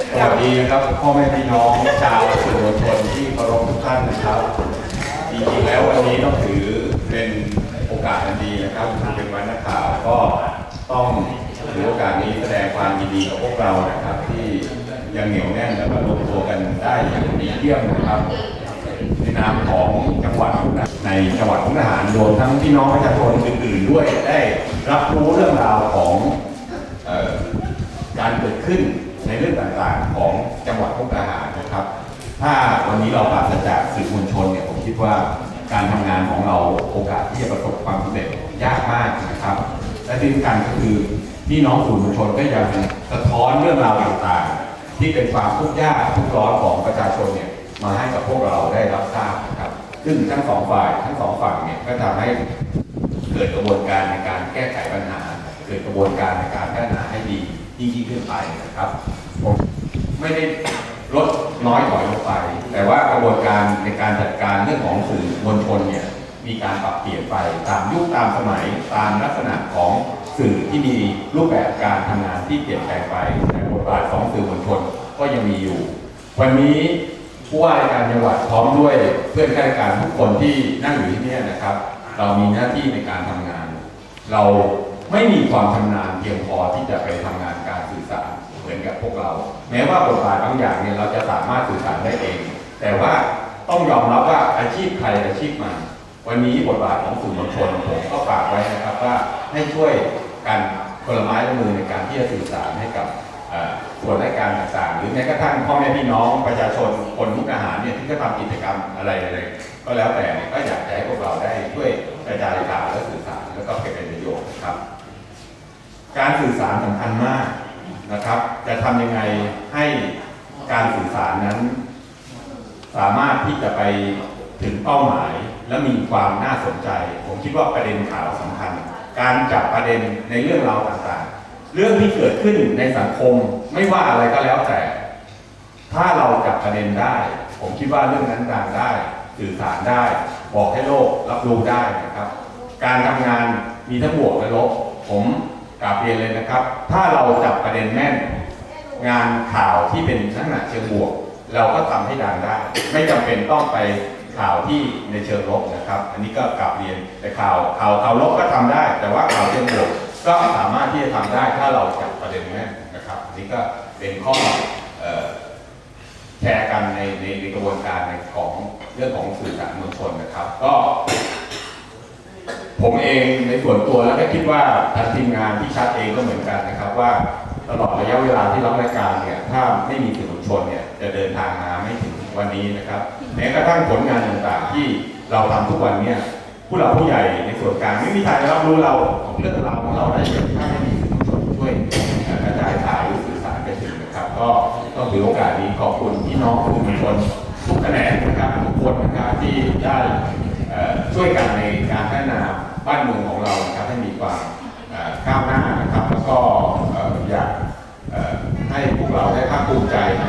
สวัสดีนะครับพ่อแม่พี่น้องชาวสื่อมวลชนที่เคารพทุกท่านนะครับจริงๆแล้ววันนี้ต้องถือเป็นโอกาสอันดีนะครับเป็นวันนักข่าวก็ต้องถือโอกาสนี้แสดงความยินดีกับพวกเรานะครับ ที่ยังเหนียวแน่นและรวมตัวกันได้อย่างดีเยี่ยมนะครับในนามของจังหวัดในจังหวัดมุกดาหารรวมทั้งพี่น้องประชาชนอื่นๆด้วยได้รับรู้เรื่องราวของการเกิดขึ้น ในเรื่องต่างๆของจังหวัดมุกดาหารนะครับ ถ้าวันนี้เราปราศจากสื่อมวลชนเนี่ยผมคิดว่าการทำงานของเราโอกาสที่จะประสบความสำเร็จยากมากนะครับ และที่สำคัญก็คือพี่น้องสื่อมวลชนก็ยังสะท้อนเรื่องราวต่างๆ ที่เป็นความทุกข์ยากทุกข์ร้อนของประชาชนเนี่ยมาให้กับพวกเราได้รับทราบนะครับ ซึ่งทั้งสองฝ่ายทั้งสองฝั่งเนี่ยก็ทำให้เกิดกระบวนการในการแก้ไขปัญหา เกิดกระบวนการในการพัฒนาให้ดี ยิ่งยิ่งขึ้นไปนะครับผมไม่ได้ลดน้อยถอยลงไป แต่ว่ากระบวนการในการจัดการเรื่องของสื่อมวลชนเนี่ยมีการปรับเปลี่ยนไปตามยุคตามสมัยตามลักษณะของสื่อที่มีรูปแบบการทำงานที่เปลี่ยนแปลงไปแต่บทบาทของสื่อมวลชนก็ยังมีอยู่ วันนี้ผู้ว่าราชการจังหวัดพร้อมด้วยเพื่อนข้าราชการทุกคนที่นั่งอยู่ที่นี่นะครับ เรามีหน้าที่ในการทำงาน เรา ไม่มีความชำนาญเพียงพอที่จะไปทำงานการสื่อสารเหมือนกับพวกเรา แม้ว่าบทบาทบางอย่างเนี่ยเราจะสามารถสื่อสารได้เอง แต่ว่าต้องยอมรับว่าอาชีพใครอาชีพมัน วันนี้บทบาทของสื่อมวลชนผมก็ฝากไว้นะครับว่าให้ช่วยกันคนละไม้ละมือในการที่จะสื่อสารให้กับส่วนราชการต่างๆ หรือแม้กระทั่งพ่อแม่พี่น้องประชาชนคนมุกอาหารเนี่ยที่ก็ทำกิจกรรมอะไรอะไรก็แล้วแต่ก็อยากจะให้พวกเราได้ช่วยกระจายข่าวและสื่อสารแล้วก็เป็นประโยชน์ครับ การสื่อสารสำคัญมากนะครับ จะทำยังไงให้การสื่อสารนั้น สามารถที่จะไปถึงเป้าหมาย และมีความน่าสนใจ ผมคิดว่าประเด็นข่าวสำคัญ การจับประเด็นในเรื่องราวต่างๆ เรื่องที่เกิดขึ้นในสังคมไม่ว่าอะไรก็แล้วแต่ ถ้าเราจับประเด็นได้ ผมคิดว่าเรื่องนั้นดังได้ สื่อสารได้ บอกให้โลกรับรู้ได้นะครับ การทำงานมีทั้งบวกและลบผม กราบเรียนเลยนะครับ ถ้าเราจับประเด็นแม่น งานข่าวที่เป็นลักษณะเชิงบวก เราก็ทำให้ดังได้ ไม่จำเป็นต้องไปข่าวที่ในเชิงลบนะครับ อันนี้ก็กราบเรียนแต่ข่าวข่าวข่าวลบก็ทำได้ แต่ว่าข่าวเชิงบวกก็สามารถที่จะทำได้ถ้าเราจับประเด็นแม่นนะครับอันนี้ก็เป็นข้อแชร์กันในในกระบวนการในของเรื่องของสื่อสารมวลชนนะครับ ก็ ผมเองในส่วนตัวแล้วก็คิดว่าทางทีมงานที่ชัดเองก็เหมือนกันนะครับว่าตลอดระยะเวลาที่รับรายการเนี่ยถ้าไม่มีสื่อมวลชนเนี่ยจะเดินทางมาไม่ถึงวันนี้นะครับแม้กระทั่งผลงานต่างๆที่เราทำทุกวันเนี่ยผู้หลักผู้ใหญ่ในส่วนกลางไม่มีทางจะรับรู้เราของเรื่องราวของเราได้เลยถ้าไม่มีสื่อมวลชนช่วยกระจายข่าวสื่อสารไปถึงนะครับ ก็ต้องถือโอกาสนี้ขอบคุณพี่น้องสื่อมวลชนทุกแขนงนะครับทุกคนนะครับที่ได้ช่วยกันในการพัฒนา บ้านเมืองของเรานะครับให้มีความก้าวหน้านะครับแล้วก็อยากให้พวกเราได้ภาคภูมิใจใน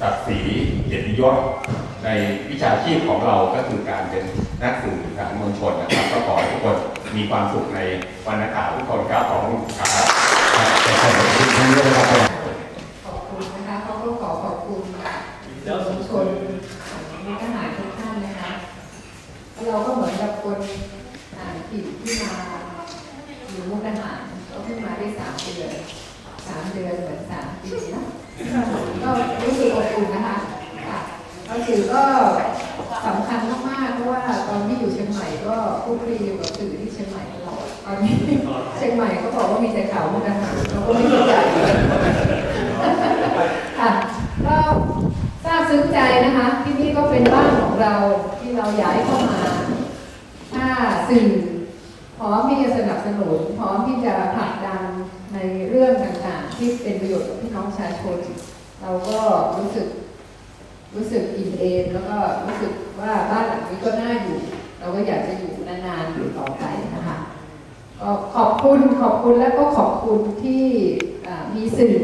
ศักดิ์ศรีเกียรติยศในวิชาชีพของเราก็คือการเป็นนักสื่อสารมวลชนนะครับก็ขอให้ทุกคนมีความสุขในวันนักข่าวทุกคนครับขอบคุณครับขอบคุณท่านด้วยนะครับ ขอบคุณนะคะเขาก็ขอขอบคุณสื่อมวลชนของทหารทุกท่านนะคะ เราก็เหมือนกับคน อ่นผิดที่มาอยู่มุกดาหารก็เพิ่งมาได้สามเดือนสามเดือนเหมือนสามปีนะก็รู้สึกอบอุ่นนะคะค่ะก็คือก็สำคัญมากๆเพราะว่าตอนที่อยู่เชียงใหม่ก็คลุกคีอยู่กับสื่อที่เชียงใหม่ตลอดตอนนี้เชียงใหม่ก็บอกว่ามีแต่ข่าวมุกดาหารเราก็ไม่เข้าใจค่ะก็ทราบซึ้งใจนะคะที่นี่ก็เป็นบ้านของเราที่เราย้ายเข้ามาถ้าสื่อ พร้อมที่จะสนับสนุนพร้อมที่จะผลักดันในเรื่องต่างๆ ที่เป็นประโยชน์กับพี่น้องประชาชน เราก็รู้สึกรู้สึกอิ่มเอมแล้วก็รู้สึกว่าบ้านหลังนี้ก็น่าอยู่ เราก็อยากจะอยู่นานๆอยู่ต่อไปนะคะก็ขอบคุณขอบคุณและก็ขอบคุณที่มีสื่อ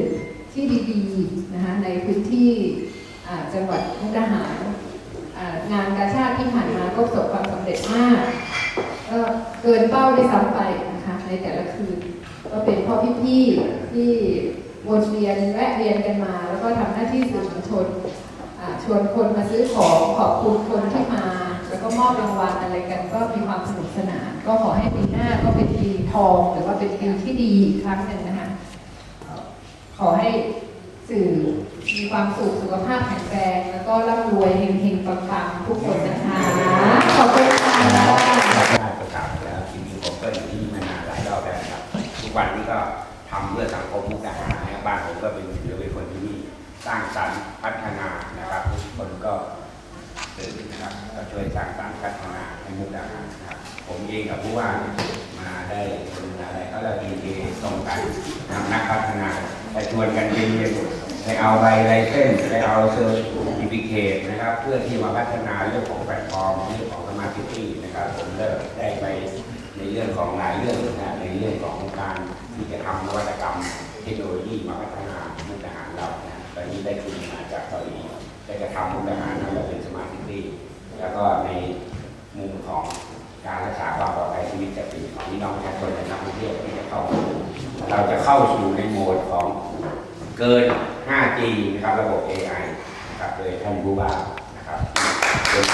ที่ดีๆนะคะในพื้นที่จังหวัดมุกดาหารงานกาชาติที่ผ่านมาก็ประสบความสำเร็จมาก ก็เกินเป้าได้ซ้ำไปนะคะในแต่ละคืน ก็เป็นพ่อพี่ๆที่วนเวียนแวะเวียนกันมา แล้วก็ทำหน้าที่สื่อมวลชนชวนคนมาซื้อของขอบคุณคนที่มา แล้วก็มอบรางวัลอะไรกัน ก็มีความสนุกสนาน ก็ขอให้ปีหน้าก็เป็นปีทอง หรือว่าเป็นปีที่ดีอีกครั้งหนึ่งนะคะขอให้สื่อมีความสุขสุขภาพแข็งแรง แล้วก็ร่ำรวยเฮงๆปังๆทุกคนนะคะ วันนี้ก็ทำเพื่อสังคมมุกดาหารนะครับบ้านผมก็เป็นถือเป็นคนที่นี่สร้างสรรค์พัฒนานะครับทุกคนก็ตื่นนะครับก็ช่วยสร้างสรรค์พัฒนาให้มุกดาหารนะครับผมเองกับผู้ว่ามาได้เป็นอะไรก็เราดีเตรงกันทำนักพัฒนาไปชวนกันเรียนๆไปเอาใบไลเซนไปเอาเซอร์ติฟิเคตนะครับ เพื่อที่มาพัฒนาเรื่องของแพลตฟอร์มเรื่องของสมาร์ทซิตี้นะครับผมเลิกได้ไป เรื่องของหลายเรื่องนะในเรื่องของการที่จะทำนวัตกรรมเทคโนโลยีมาพัฒนามุกดาหารเรานะตอนนี้ได้ทุนมาจากเกาหลีได้กระทำมุกดาหารนั้นเราเป็นสมาร์ทซิตี้แล้วก็ในมุมของการรักษาความปลอดภัยชีวิตจากปีของพี่น้องประชาชนและนักท่องเที่ยวที่จะเข้าเราจะเข้าสู่ในโหมดของเกิน 5G นะครับระบบ AI นะครับโดยท่านผู้ว่านะครับเป็น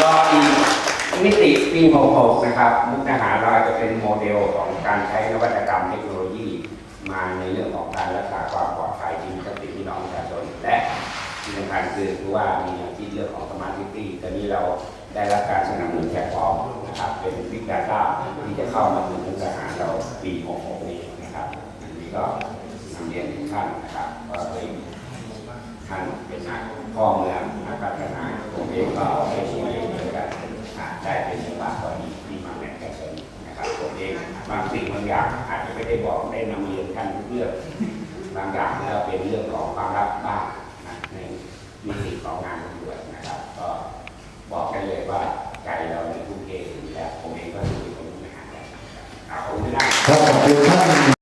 รออีก มิติปี66นะครับมุกดาหารเราอาจจะเป็นโมเดลของการใช้นวัตกรรมเทคโนโลยี มาในเรื่องของการรักษาความปลอดภัยชีวิตทรัพย์สินพี่น้องประชาชนและที่สำคัญคือผู้ว่ามีแนวคิดเรื่องของสมาร์ทซิตี้ตอนนี้เราได้รับการสนับสนุนแพลตฟอร์มนะครับเป็น Big Data ที่จะเข้ามาถึงมุกดาหารเราปี66นี้นะครับอันนี้ก็นำเรียนถึงท่านนะครับว่าเฮ้ยท่านเป็นนักพ่อเมืองนักพัฒนาผมเองก็ได้ อย่างอาจจะไม่ได้บอกได้นำเรียนท่านทุกเรื่องบางอย่างก็เป็นเรื่องของความรับบ้างนะในมิติของงานตำรวจนะครับ ก็บอกได้เลยว่าใจเราในทุกเทอยู่แล้วผมเองก็ดูเป็นคนทำงานนะครับขอบคุณที่ได้ครับขอบคุณท่าน